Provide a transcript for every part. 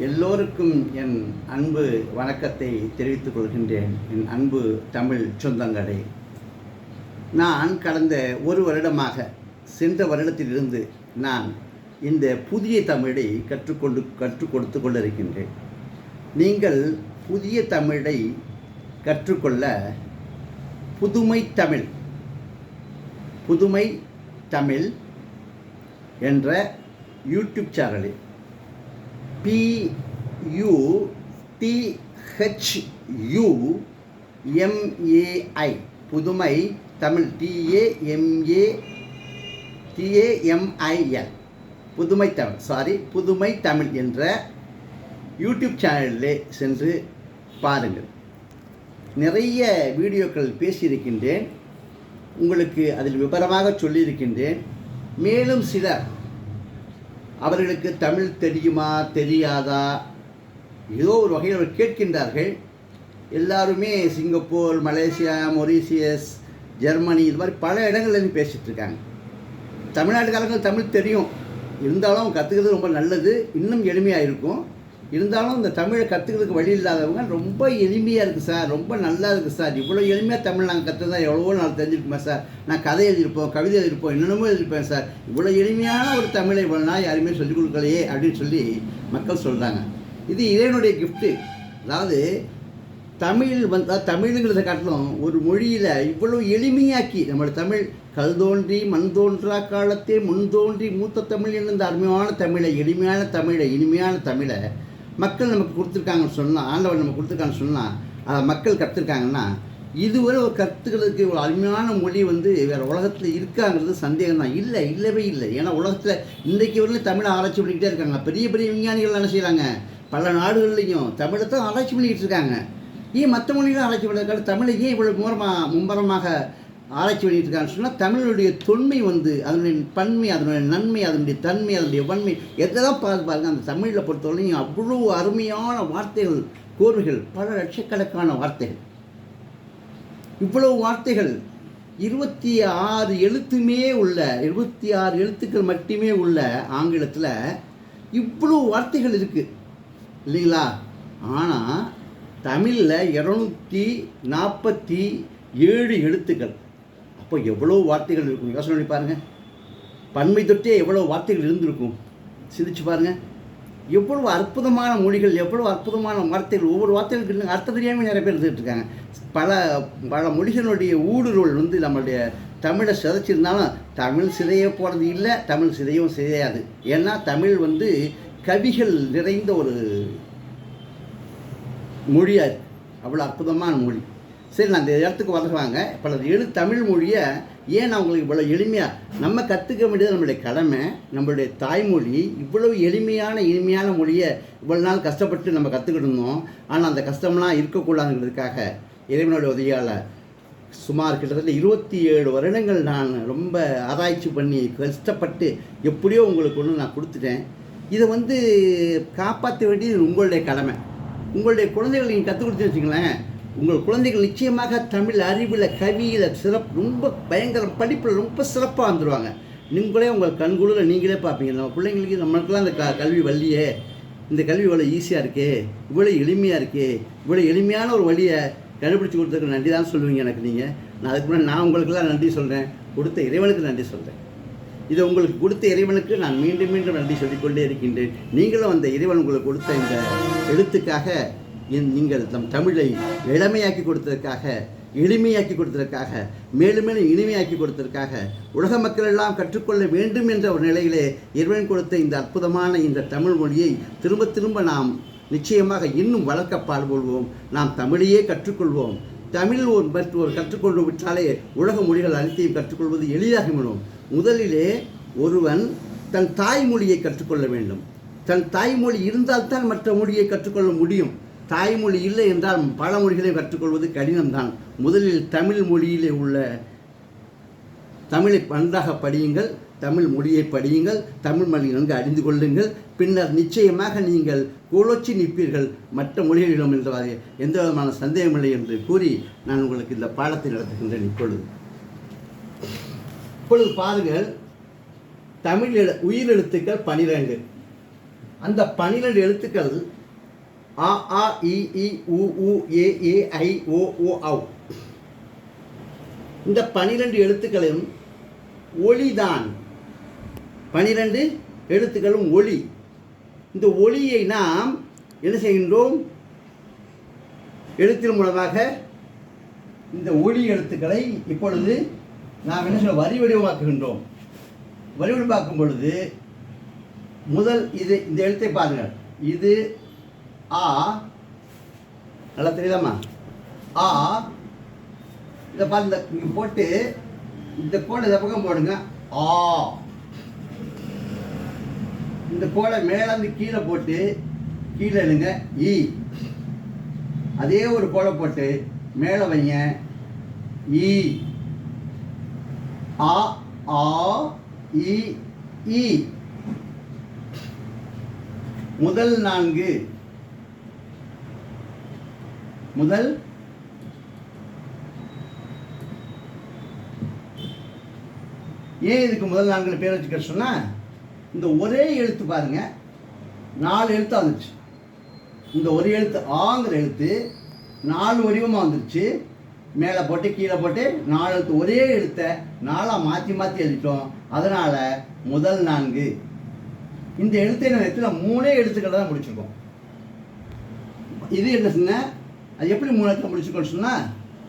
எல்லோருக்கும் என் அன்பு வணக்கத்தை தெரிவித்துக் கொள்கின்றேன். என் அன்பு தமிழ் சொந்தங்களே. நான் கடந்த ஒரு வருடமாக சென்ற வருடத்திலிருந்து நான் இந்த புதிய தமிழை கற்றுக்கொண்டு கற்றுக் கொடுத்து கொண்டிருக்கின்றேன். நீங்கள் புதிய தமிழை கற்றுக்கொள்ள புதுமை தமிழ் புதுமை தமிழ் என்ற யூடியூப் சேனலில் பியூ டிஹெச்யூ எம்ஏஐ புதுமை தமிழ். டிஏஎம்ஏ டிஏஎம்ஐஎல் புதுமை தமிழ். சாரி புதுமை தமிழ் என்ற யூடியூப் சேனலிலே சென்று பாருங்கள். நிறைய வீடியோக்கள் பேசியிருக்கின்றேன். உங்களுக்கு அதில் விவரமாக சொல்லியிருக்கின்றேன். மேலும் சிலர் அவர்களுக்கு தமிழ் தெரியுமா தெரியாதா? ஏதோ ஒரு வகையில் அவர் கேட்கின்றார்கள். எல்லாருமே சிங்கப்பூர் மலேசியா மொரீசியஸ் ஜெர்மனி இது மாதிரி பல இடங்கள்லேருந்து பேசிகிட்டு இருக்காங்க. தமிழ்நாட்டுக்காரங்க தமிழ் தெரியும். இருந்தாலும் கற்றுக்கிறது ரொம்ப நல்லது. இன்னும் எளிமையாக இருக்கும். இருந்தாலும் இந்த தமிழை கற்றுக்கிறதுக்கு வழி இல்லாதவங்க ரொம்ப எளிமையாக இருக்குது சார். ரொம்ப நல்லா இருக்குது சார். இவ்வளோ எளிமையாக தமிழ் நாங்கள் கற்றுதான் எவ்வளவோ நாள் தெரிஞ்சிருக்குமே சார். நான் கதை எழுதியிருப்போம் கவிதை எழுதியிருப்போம் என்னென்னமோ எழுதியிருப்பேன் சார். இவ்வளோ எளிமையான ஒரு தமிழை இவ்வளோ நாள் யாருமே சொல்லிக் கொடுக்கலையே அப்படின்னு சொல்லி மக்கள் சொல்கிறாங்க இது இறைவனுடைய கிஃப்ட்டு அதாவது தமிழ் வந்தால் தமிழுங்கிறத காட்டிலும் ஒரு மொழியில் இவ்வளோ எளிமையாக்கி நம்மளோட தமிழ் கல் தோன்றி மண் தோன்றா காலத்தே முன் தோன்றி மூத்த தமிழ் என்ற இந்த அருமையான தமிழை எளிமையான தமிழை இனிமையான தமிழை மக்கள் நமக்கு கொடுத்துருக்காங்கன்னு சொன்னால் ஆண்டவன் நமக்கு கொடுத்துருக்காங்கன்னு சொன்னால் அதை மக்கள் கற்றுருக்காங்கன்னா இதுவரை ஒரு கற்றுக்கிறதுக்கு ஒரு அருமையான மொழி வந்து வேறு உலகத்தில் இருக்காங்கிறது சந்தேகம் தான் இல்லை இல்லவே இல்லை. ஏன்னா உலகத்தில் இன்றைக்கு வரையிலும் தமிழை ஆராய்ச்சி பண்ணிக்கிட்டே இருக்காங்க. பெரிய பெரிய விஞ்ஞானிகள் என்ன செய்கிறாங்க பல நாடுகள்லையும் தமிழை தான் ஆராய்ச்சி பண்ணிக்கிட்டு இருக்காங்க. ஏன் மற்ற மொழிகளும் ஆராய்ச்சி பண்ணுறதுக்காக தமிழை ஏன் இவ்வளோ மூரமாக மும்பரமாக ஆராய்ச்சி பண்ணிட்டு சொன்னால் தமிழுடைய தொன்மை வந்து அதனுடைய பன்மை அதனுடைய நன்மை அதனுடைய தன்மை அதனுடைய வன்மை எதெல்லாம் பார்த்து பாருங்கள் அந்த தமிழில் பொறுத்தவரையும் அவ்வளோ அருமையான வார்த்தைகள் கோர்வைகள் பல லட்சக்கணக்கான வார்த்தைகள். இவ்வளவு வார்த்தைகள் இருபத்தி ஆறு எழுத்துமே உள்ள இருபத்தி ஆறு எழுத்துக்கள் மட்டுமே உள்ள ஆங்கிலத்தில் இவ்வளோ வார்த்தைகள் இருக்குது இல்லைங்களா? ஆனால் தமிழில் இரநூத்தி நாற்பத்தி ஏழு எழுத்துக்கள். அப்போ எவ்வளோ வார்த்தைகள் இருக்கும்? யோசனை பண்ணி பாருங்கள் பன்மை தொட்டே எவ்வளோ வார்த்தைகள் இருந்திருக்கும்? சிந்திச்சு பாருங்கள் எவ்வளவு அற்புதமான மொழிகள் எவ்வளவு அற்புதமான வார்த்தைகள் ஒவ்வொரு வார்த்தைகளுக்கு அர்த்தம் தெரியாமல் நிறைய பேர் இருந்துகிட்டு இருக்காங்க. பல பல மொழிகளுடைய ஊடுருவல் வந்து நம்மளுடைய தமிழை சிதைச்சிருந்தாலும் தமிழ் சிதைய போகிறது இல்லை தமிழ் சிதையும் சிதையாது. ஏன்னா தமிழ் வந்து கவிகள் நிறைந்த ஒரு மொழியாக அவ்வளோ அற்புதமான மொழி. சரி நான் இந்த இடத்துக்கு வருவாங்க. பல எழு தமிழ் மொழியை ஏன் நான் உங்களுக்கு இவ்வளோ எளிமையாக நம்ம கற்றுக்க வேண்டியது நம்மளுடைய கடமை நம்மளுடைய தாய்மொழி இவ்வளவு எளிமையான இனிமையான மொழியை இவ்வளோ நாள் கஷ்டப்பட்டு நம்ம கற்றுக்கிட்டு இருந்தோம். ஆனால் அந்த கஷ்டம்லாம் இருக்கக்கூடாதுங்கிறதுக்காக இறைவனுடைய உதவியால் சுமார் கிட்டத்தட்ட இருபத்தி ஏழு வருடங்கள் நான் ரொம்ப ஆராய்ச்சி பண்ணி கஷ்டப்பட்டு எப்படியோ உங்களுக்கு ஒன்று நான் கொடுத்துட்டேன். இதை வந்து காப்பாற்ற வேண்டியது உங்களுடைய கடமை. உங்களுடைய குழந்தைகள் நீங்கள் கற்றுக் கொடுத்து வச்சுங்களேன் உங்கள் குழந்தைகள் நிச்சயமாக தமிழ் அறிவில் கவியில் சிறப்பு ரொம்ப பயங்கர படிப்பில் ரொம்ப சிறப்பாக வந்துடுவாங்க நீங்களே உங்கள் கண்குளிர நீங்களே பார்ப்பீங்க. நம்ம பிள்ளைங்களுக்கு நம்மளுக்கெல்லாம் அந்த க கல்வி வள்ளியே இந்த கல்வி இவ்வளோ ஈஸியாக இருக்கே. இவ்வளோ எளிமையாக இருக்கே. இவ்வளோ எளிமையான ஒரு வழியை கண்டுபிடிச்சி கொடுத்ததுக்கு நன்றி தான் சொல்லுவீங்க எனக்கு நீங்கள் நான் அதுக்கு முன்னாடி நான் உங்களுக்கெல்லாம் நன்றி சொல்கிறேன் கொடுத்த இறைவனுக்கு நன்றி சொல்கிறேன் இதை உங்களுக்கு கொடுத்த இறைவனுக்கு நான் மீண்டும் மீண்டும் நன்றி சொல்லிக்கொண்டே இருக்கின்றேன். நீங்களும் அந்த இறைவன் உங்களுக்கு கொடுத்த இந்த எழுத்துக்காக நீங்கள் நம் தமிழை இளமையாக்கி கொடுத்ததற்காக எளிமையாக்கி கொடுத்ததற்காக மேலும் மேலும் இனிமையாக்கி கொடுத்ததற்காக உலக மக்கள் எல்லாம் கற்றுக்கொள்ள வேண்டும் என்ற ஒரு நிலையிலே இறைவன் கொடுத்த இந்த அற்புதமான இந்த தமிழ் மொழியை திரும்ப திரும்ப நாம் நிச்சயமாக இன்னும் வளர்க்க பாடுபொள்வோம் நாம் தமிழையே கற்றுக்கொள்வோம். தமிழ் ஒரு பற்றி ஒரு கற்றுக்கொண்டு விட்டாலே உலக மொழிகள் அனைத்தையும் கற்றுக்கொள்வது எளிதாகிவிடும். முதலிலே ஒருவன் தன் தாய்மொழியை கற்றுக்கொள்ள வேண்டும். தன் தாய்மொழி இருந்தால்தான் மற்ற மொழியை கற்றுக்கொள்ள முடியும். தாய்மொழி இல்லை என்றால் பல மொழிகளை கற்றுக்கொள்வது கடினம்தான். முதலில் தமிழ் மொழியிலே உள்ள தமிழை நன்றாக படியுங்கள் தமிழ் மொழியை படியுங்கள் தமிழ் மொழி நன்கு அறிந்து கொள்ளுங்கள். பின்னர் நிச்சயமாக நீங்கள் கோலோச்சி நிற்பீர்கள் மற்ற மொழிகளிடம் என்றவாறு எந்த விதமான சந்தேகமில்லை என்று கூறி நான் உங்களுக்கு இந்த பாடத்தை நடத்துகின்றேன் இப்பொழுது. இப்பொழுது பாருங்கள் தமிழ் எழு உயிரெழுத்துக்கள் பனிரெண்டு. அந்த பனிரெண்டு எழுத்துக்கள் ஆ ஆ இ இ உ உ ஏ ஏ ஐ ஓ ஓ ஔ இந்த பனிரெண்டு எழுத்துக்களும் ஒளிதான். பனிரெண்டு எழுத்துக்களும் ஒளி. இந்த ஒளியை நாம் என்ன செய்கின்றோம்? எழுத்தின் மூலமாக இந்த ஒளி எழுத்துக்களை இப்பொழுது நாம் என்ன சொல்ல வரி வடிவமாக்குகின்றோம். வரி வடிவமாக்கும் பொழுது முதல் இது இந்த எழுத்தை பாருங்கள். இது ஆ. நல்லா தெரியுதாம்மா? ஆ. இதை பாருங்க இங்கே போட்டு இந்த கோடை இந்த பக்கம் போடுங்க. ஆ. இந்த கோடை மேலேருந்து கீழே போட்டு கீழே எழுங்க இ அதே ஒரு கோடை போட்டு மேலே வைங்க. இ ஆ ஆ இ இ முதல் நான்கு. முதல் ஏன் இதுக்கு முதல் நான்கு பேர் வச்சுக்கிற சொன்னால் இந்த ஒரே எழுத்து பாருங்க நாலு எழுத்தாக வந்துச்சு இந்த ஒரு எழுத்து ஆங்கிற எழுத்து நாலு வடிவமாக வந்துருச்சு. மேலே போட்டு கீழே போட்டு நாலு எழுத்து ஒரே எழுத்தை நாலாக மாற்றி மாற்றி எழுதிட்டோம். அதனால் முதல் நான்கு. இந்த எழுத்தை நம்ம எத்தனை? மூணே எழுத்துக்களை தான் முடிச்சிருக்கோம். இது என்ன சொன்ன? அது எப்படி மூணு எழுத்துல முடிச்சுக்கோன்னு சொன்னால்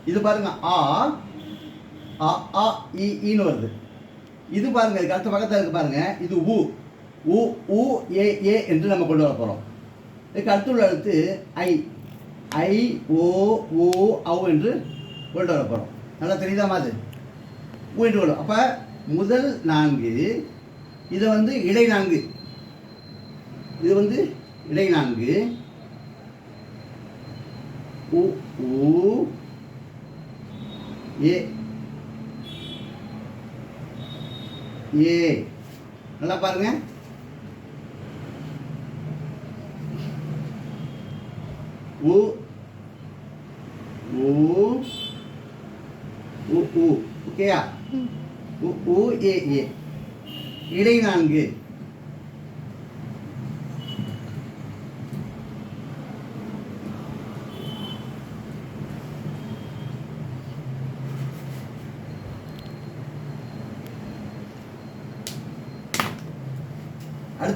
இது பாருங்க ஆ ஆ ஆ இ ஈன்னு வருது. இது பாருங்க இதுக்கு அடுத்த பக்கத்தில் இருக்கு பாருங்க இது உ. உ உ ஏ ஏ என்று நம்ம கொண்டு வர போகிறோம் இதுக்கு அடுத்து உள்ள எழுத்து ஐ. ஐ ஓ ஓ ஔ என்று கொண்டு வர போகிறோம் நல்லா தெரியுதா மாதிரி ஊ என்று கொள்ளும் அப்போ முதல் நான்கு இதை வந்து இடை நான்கு இது வந்து இடை நான்கு உ ஊ ஏ ஏ நல்லா பாருங்க. உ உ ஊ ஓகேயா உ ஊ ஏ ஏ இடை நான்கு.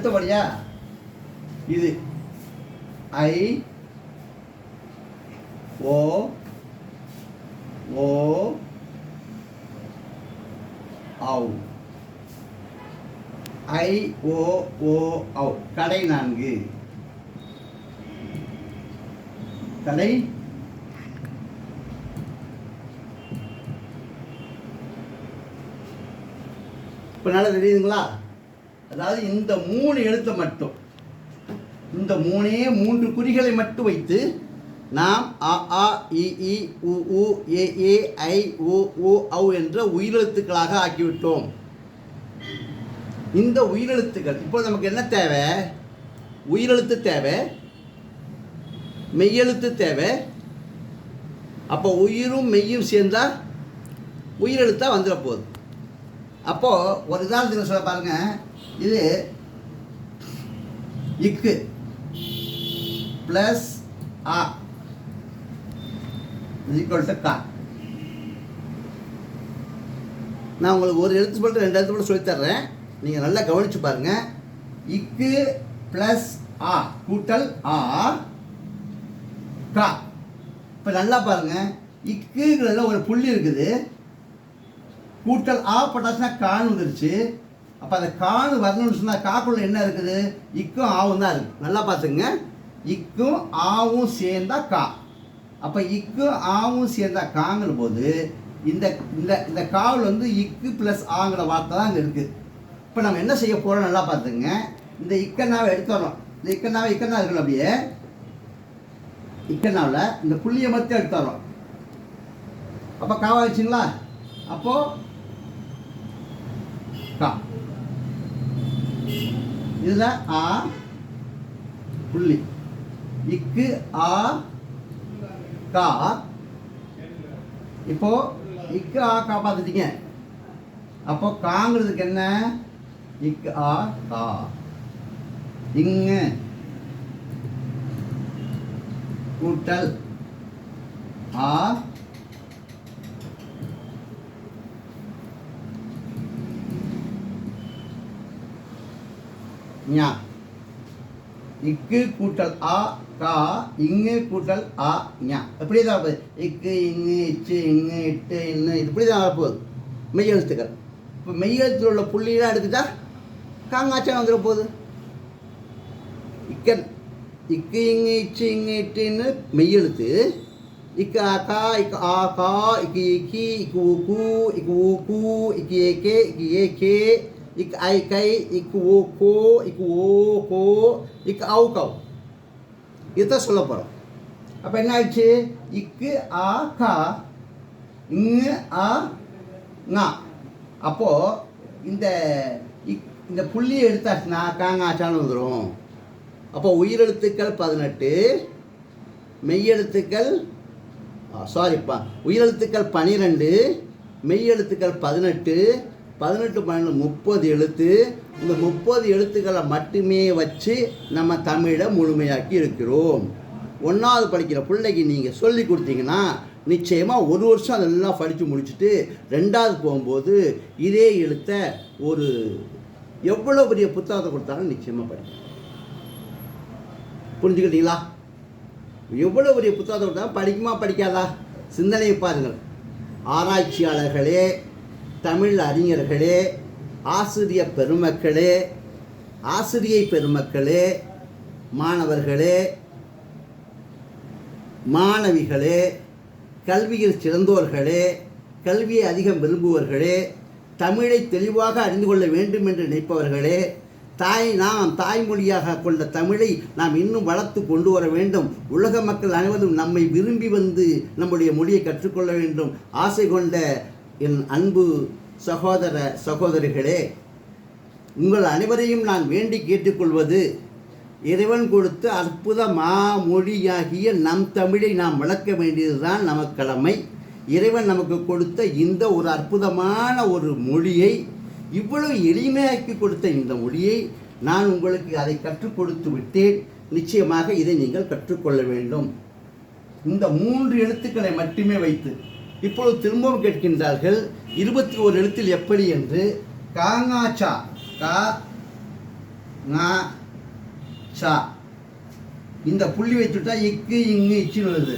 அடுத்தபடியா இது ஐ ஓ ஓ ஔ ஐ ஓ ஓ ஔ கடை நான்கு. கடை? இப்போ நல்லா தெரியுதுங்களா? அதாவது இந்த மூணு எழுத்தை மட்டும். இந்த மூணே மூன்று குறிகளை மட்டும் வைத்து நாம் அ ஆ இ இ உ உ ஏ ஏ ஐ ஓ ஓ ஔ என்ற உயிரெழுத்துக்களாக ஆக்கிவிட்டோம். இந்த உயிரெழுத்துக்கள் இப்போ நமக்கு என்ன தேவை? உயிரெழுத்து தேவை மெய்யெழுத்து தேவை. அப்போ உயிரும் மெய்யும் சேர்ந்தால் உயிரெழுத்தாக வந்துட போகுது. அப்போது ஒரு உதாரணத்துக்கு சொல்ல பாருங்கள் இது இக்கு ப்ளஸ் ஆ ஈக்குவல் டு கா நான் உங்களுக்கு ஒரு எழுத்து மட்டும் ரெண்டு எழுத்து மட்டும் சொல்லித்தர்றேன். நீங்கள் நல்லா கவனித்து பாருங்கள் இக்கு ப்ளஸ் ஆ கூட்டல் ஆ கா இப்போ நல்லா பாருங்கள் இக்குங்கிறதுல ஒரு புள்ளி இருக்குது. கூட்டல் ஆ போட்டாச்சுன்னா கான் வந்துருச்சு. அப்போ அந்த கான் வரணும்னு சொன்னால் காக்குள்ள என்ன இருக்குது? இக்கும் ஆவும் தான் இருக்குது நல்லா பார்த்துங்க. இக்கும் ஆவும் சேர்ந்தா கா. அப்போ இக்கும் ஆவும் சேர்ந்தா காங்கிற போது இந்த இந்த இந்த காவில் வந்து இக்கு ப்ளஸ் ஆங்கிற வார்த்தை தான் அங்கே இருக்குது இப்போ நம்ம என்ன செய்ய போகிறோம் நல்லா பார்த்துங்க. இந்த இக்கண்ணாவை எடுத்துறோம் இந்த இக்கண்ணாவை இக்கண்ணா இருக்கணும் அப்படியே. இக்கண்ணாவில் இந்த புள்ளியை மட்டும் எடுத்துறோம் அப்போ காவாச்சுங்களா அப்போது கா. இதில் ஆ புள்ளி. இக்கு ஆ கா. இப்போ இக்கு ஆ கா பார்த்துட்டீங்க அப்போ காங்கிறதுக்கு என்ன? இக்கு ஆ கா. இங்கு. கூட்டல். ஆ ஞா. இக்கு கூட்டல் ஆ கா இங்கு கூட்டல் ஆ ஞா. இப்படி தான் போகுது இக்கு இங்கு இச்சு இங்கு இட்டு இன்னு இப்படி தான் வரப்போகுது. மெய் எழுத்துக்கள். இப்போ மெய் எழுத்தில் உள்ள புள்ளியெல்லாம் எடுத்துட்டா காங்காச்சா வந்துட போகுது. இக்கன் இக்கு இங்கு இச்சு இங்கு இட்டுன்னு மெய் எழுத்து. இக்கு அக்கா இக்கு ஆ கா இக்கு இக்கி இக்கு ஊ கூ இக்கு ஊ கூ இக்கு ஏ கே இக்கு ஏ கே. இக்கு ஐ கை இக்கு ஓ கோ இக்கு ஓ கோ இக்கு அவு கவ் இதுதான் சொல்ல போகிறோம் அப்போ என்ன ஆயிடுச்சு இக்கு ஆ கா இங்கு ஆ ஙா அப்போது இந்த இக் இந்த புள்ளியை எடுத்தாச்சுன்னா காங்காச்சான்னு வந்துடும் அப்போ உயிரெழுத்துக்கள் பதினெட்டு மெய்யெழுத்துக்கள் சாரிப்பா உயிரெழுத்துக்கள் பனிரெண்டு மெய்யெழுத்துக்கள் பதினெட்டு பதினெட்டு பன்னெண்டு முப்பது எழுத்து. இந்த முப்பது எழுத்துக்களை மட்டுமே வச்சு நம்ம தமிழை முழுமையாக்கி இருக்கிறோம். ஒன்றாவது படிக்கிற பிள்ளைக்கு நீங்கள் சொல்லி கொடுத்தீங்கன்னா நிச்சயமாக ஒரு வருஷம் அதெல்லாம் படித்து முடிச்சுட்டு ரெண்டாவது போகும்போது இதே எழுத்த ஒரு எவ்வளோ பெரிய புத்தகத்தை கொடுத்தாலும் நிச்சயமாக படிக்கும் புரிஞ்சுக்கிட்டீங்களா? எவ்வளோ பெரிய புத்தகத்தை கொடுத்தாலும் படிக்குமா படிக்காதா? சிந்தனையை பாருங்கள். ஆராய்ச்சியாளர்களே தமிழ் அறிஞர்களே ஆசிரிய பெருமக்களே ஆசிரியை பெருமக்களே மாணவர்களே மாணவிகளே கல்வியில் சிறந்தோர்களே கல்வியை அதிகம் விரும்புவர்களே தமிழை தெளிவாக அறிந்து கொள்ள வேண்டும் என்று நினைப்பவர்களே தாய் நாம் தாய்மொழியாக கொண்ட தமிழை நாம் இன்னும் வளர்த்து கொண்டு வர வேண்டும். உலக மக்கள் அனைவரும் நம்மை விரும்பி வந்து நம்முடைய மொழியை கற்றுக்கொள்ள வேண்டும். ஆசை கொண்ட என் அன்பு சகோதர சகோதரிகளே உங்கள் அனைவரையும் நான் வேண்டி கேட்டுக்கொள்வது இறைவன் கொடுத்த அற்புத மாமொழியாகிய நம் தமிழை நாம் வளர்க்க வேண்டியதுதான் நமக்கு கடமை இறைவன் நமக்கு கொடுத்த இந்த ஒரு அற்புதமான ஒரு மொழியை இவ்வளவு எளிமையாக்கி கொடுத்த இந்த மொழியை நான் உங்களுக்கு அதை கற்றுக் கொடுத்து விட்டேன். நிச்சயமாக இதை நீங்கள் கற்றுக்கொள்ள வேண்டும். இந்த மூன்று எழுத்துக்களை மட்டுமே வைத்து இப்பொழுது திரும்பவும் கேட்கின்றார்கள் இருபத்தி ஓர் எழுத்தில் எப்படி என்று? காங்காச்சா கா நா சா. இந்த புள்ளி வச்சுட்டா இக்கு இங்கு இச்சுன்னு வருது.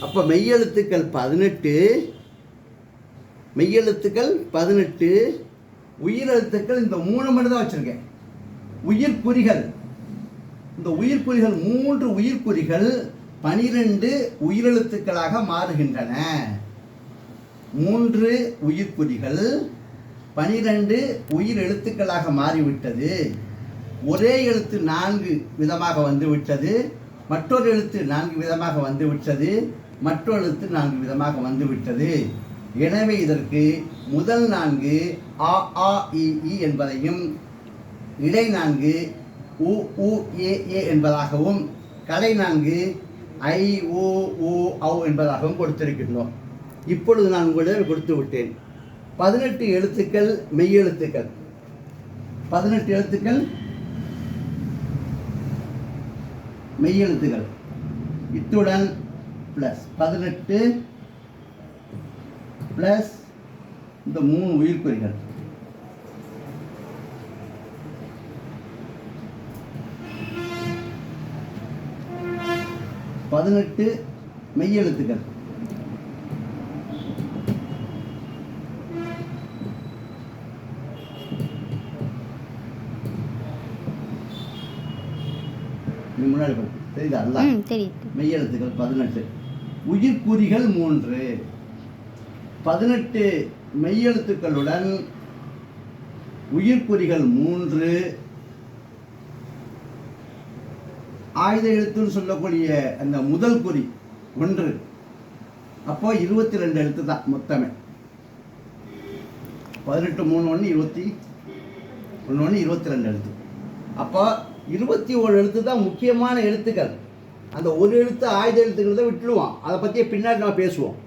அப்போ மெய்யெழுத்துக்கள் பதினெட்டு மெய்யெழுத்துக்கள் பதினெட்டு உயிரெழுத்துக்கள் இந்த மூணு மட்டும் தான் வச்சுருக்கேன். உயிர்குறிகள் இந்த உயிர்குறிகள் மூன்று உயிர்குறிகள் பனிரெண்டு உயிரெழுத்துக்களாக மாறுகின்றன. மூன்று உயிர்க்குறிகள் பனிரெண்டு உயிர் எழுத்துக்களாக மாறிவிட்டது. ஒரே எழுத்து நான்கு விதமாக வந்து விட்டது மற்றொரு எழுத்து நான்கு விதமாக வந்து விட்டது மற்றொரு எழுத்து நான்கு விதமாக வந்து விட்டது எனவே இதற்கு முதல் நான்கு ஆ ஆ இ என்பதையும் இடை நான்கு உ உ ஏ ஏ என்பதாகவும் கலை நான்கு ஐ ஓ ஓ ஔ என்பதாகவும் கொடுத்திருக்கின்றோம். இப்பொழுது நான் உங்களிடம் கொடுத்து விட்டேன். பதினெட்டு எழுத்துக்கள் மெய்யெழுத்துக்கள் பதினெட்டு எழுத்துக்கள் மெய்யெழுத்துக்கள் இத்துடன் ப்ளஸ் பதினெட்டு ப்ளஸ் இந்த மூணு உயிர்க்குறிகள். பதினெட்டு மெய்யெழுத்துக்கள் படி. தெரியுதா? நல்லா ம் தெரியுது. மெய்யெழுத்துக்கள் பதினெட்டு. உயிர்க்குறிகள் மூன்று. பதினெட்டு மெய்யெழுத்துக்களுடன் உயிர்க்குறிகள் மூன்று. ஆயுத எழுத்துன்னு சொல்லக்கூடிய அந்த முதல் குறி ஒன்று. அப்போ இருபத்தி ரெண்டு எழுத்து தான் மொத்தமே. பதினெட்டு மூணு ஒன்று இருபத்தி ஒன்று ஒன்று இருபத்தி ரெண்டு எழுத்து. அப்போ இருபத்தி ஓரு எழுத்து தான் முக்கியமான எழுத்துக்கள். அந்த ஒரு எழுத்து ஆயுத எழுத்துக்கள் தான் விட்டுடுவோம் அதை பற்றியே பின்னாடி நம்ம பேசுவோம்.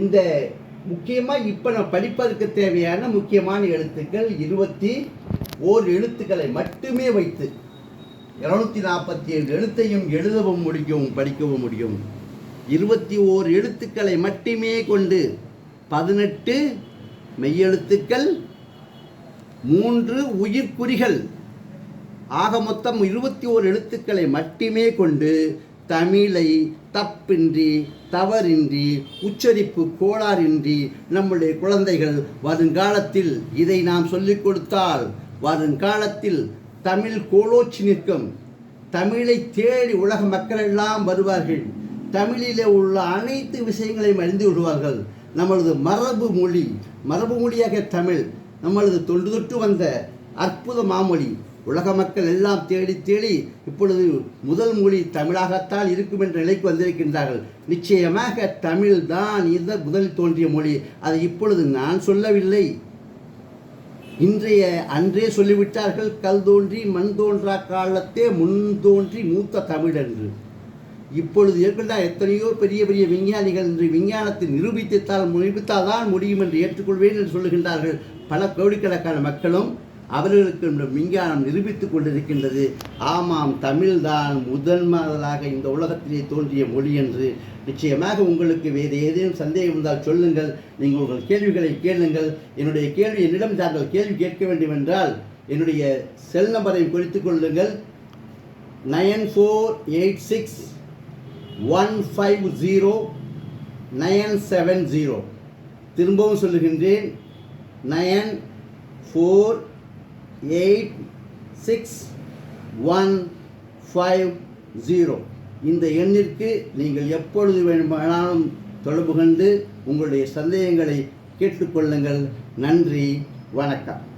இந்த முக்கியமாக இப்போ நம்ம படிப்பதற்கு தேவையான முக்கியமான எழுத்துக்கள் இருபத்தி ஓர் எழுத்துக்களை மட்டுமே வைத்து இருநூத்தி நாற்பத்தி ஏழு எழுத்தையும் எழுதவும் முடியும் படிக்கவும் முடியும். இருபத்தி ஓர் எழுத்துக்களை மட்டுமே கொண்டு பதினெட்டு மெய்யெழுத்துக்கள் மூன்று உயிர்க்குறிகள் ஆக மொத்தம் இருபத்தி ஓர் எழுத்துக்களை மட்டுமே கொண்டு தமிழை தப்பின்றி தவறின்றி உச்சரிப்பு கோளாறின்றி நம்முடைய குழந்தைகள் வருங்காலத்தில் இதை நாம் சொல்லிக் கொடுத்தால் வருங்காலத்தில் தமிழ் கோலோச்சி நிற்கும். தமிழை தேடி உலக மக்கள் எல்லாம் வருவார்கள். தமிழிலே உள்ள அனைத்து விஷயங்களையும் அறிந்து விடுவார்கள் நம்மளது மரபு மொழி மரபு மொழியாக தமிழ் நம்மளது தொன்று தொட்டு வந்த அற்புத மாமொழி. உலக மக்கள் எல்லாம் தேடி தேடி இப்பொழுது முதல் மொழி தமிழாகத்தான் இருக்கும் என்ற நிலைக்கு வந்திருக்கின்றார்கள். நிச்சயமாக தமிழ் தான் இந்த முதலில் தோன்றிய மொழி. அதை இப்பொழுது நான் சொல்லவில்லை. இன்றைய அன்றே சொல்லிவிட்டார்கள் கல் தோன்றி மண் தோன்றா காலத்தே முன் தோன்றி மூத்த தமிழ் என்று. இப்பொழுது ஏற்கனவே எத்தனையோ பெரிய பெரிய விஞ்ஞானிகள் இன்று விஞ்ஞானத்தை நிரூபித்தால் நிரூபித்தால் தான் முடியும் என்று ஏற்றுக்கொள்வேன் என்று சொல்லுகின்றார்கள். பல கோடிக்கணக்கான மக்களும் அவர்களுக்கு விஞ்ஞானம் நிரூபித்துக் கொண்டிருக்கின்றது. ஆமாம் தமிழ்தான் முதன் முதலாக இந்த உலகத்திலே தோன்றிய மொழி என்று. நிச்சயமாக உங்களுக்கு வேறு ஏதேனும் சந்தேகம் இருந்தால் சொல்லுங்கள். நீங்கள் உங்கள் கேள்விகளை கேளுங்கள். என்னுடைய கேள்வி என்னிடம் தாங்கள் கேள்வி கேட்க வேண்டும் என்றால் என்னுடைய செல் நம்பரை குறித்து கொள்ளுங்கள். Nine four eight six one five zero nine seven zero. திரும்பவும் சொல்லுகின்றேன். Nine four eight six one five zero. இந்த எண்ணிற்கு நீங்கள் எப்பொழுது வேணுமானாலும் தொடர்பு கொண்டு உங்களுடைய சந்தேகங்களை கேட்டுக்கொள்ளுங்கள். நன்றி வணக்கம்.